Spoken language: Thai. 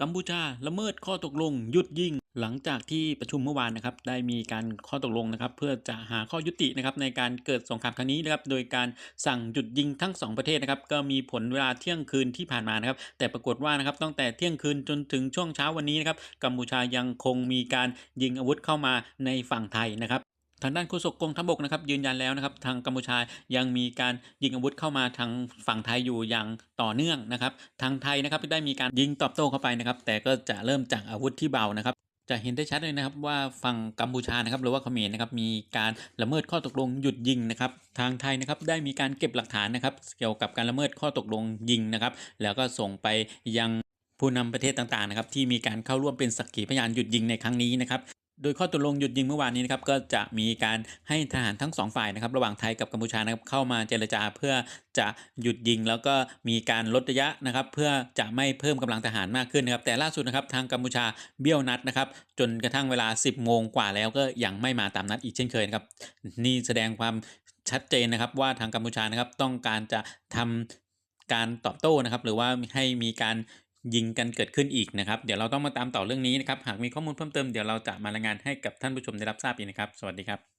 กัมพูชาละเมิดข้อตกลงหยุดยิง หลังจากที่ประชุมเมื่อวานนะครับได้มีการข้อตกลงนะครับ เพื่อจะหาข้อยุตินะครับในการเกิดสงครามครั้งนี้นะครับโดยการสั่งหยุดยิงทั้งสองประเทศนะครับก็มีผลเวลาเที่ยงคืนที่ผ่านมานะครับแต่ปรากฏว่านะครับตั้งแต่เที่ยงคืนจนถึงช่วงเช้าวันนี้นะครับกัมพูชายังคงมีการยิงอาวุธเข้ามาในฝั่งไทยนะครับ ทางด้านโฆษกกองทัพบกนะครับยืนยันแล้วนะครับทางกัมพูชายังมีการยิงอาวุธเข้ามาทางฝั่งไทยอยู่อย่างต่อเนื่องนะครับ ทางไทยนะครับได้มีการยิงตอบโต้เข้าไปนะครับ แต่ก็จะเริ่มจากอาวุธที่เบานะครับจะเห็นได้ชัดเลยนะครับว่าฝั่งกัมพูชานะครับหรือว่าเขมรนะครับมีการละเมิดข้อตกลงหยุดยิงนะครับทางไทยนะครับได้มีการเก็บหลักฐานนะครับ เกี่ยวกับการละเมิดข้อตกลงยิงนะครับ แล้วก็ส่งไปยังผู้นำประเทศต่างๆนะครับที่มีการเข้าร่วมเป็นสักขีพยานหยุดยิงในครั้งนี้นะครับ โดยข้อตกลงหยุดยิงเมื่อวานนี้นะครับก็จะมีการให้ทหารทั้งสองฝ่ายนะครับระหว่างไทยกับกัมพูชานะครับเข้ามาเจรจาเพื่อจะหยุดยิง แล้วก็มีการลดระยะนะครับเพื่อจะไม่เพิ่มกำลังทหารมากขึ้นนะครับแต่ล่าสุดนะครับทางกัมพูชาเบี้ยวนัดนะครับจนกระทั่งเวลา 10โมงกว่าแล้วก็ยังไม่มาตามนัดอีกเช่นเคยนะครับนี่แสดงความชัดเจนนะครับว่าทางกัมพูชานะครับต้องการจะทำการตอบโต้นะครับหรือว่าให้มีการ ยิงกันเกิดขึ้นอีกนะครับ เดี๋ยวเราต้องมาตามต่อเรื่องนี้นะครับ หากมีข้อมูลเพิ่มเติมเดี๋ยวเราจะมารายงานให้กับท่านผู้ชมได้รับทราบอีกนะครับ สวัสดีครับ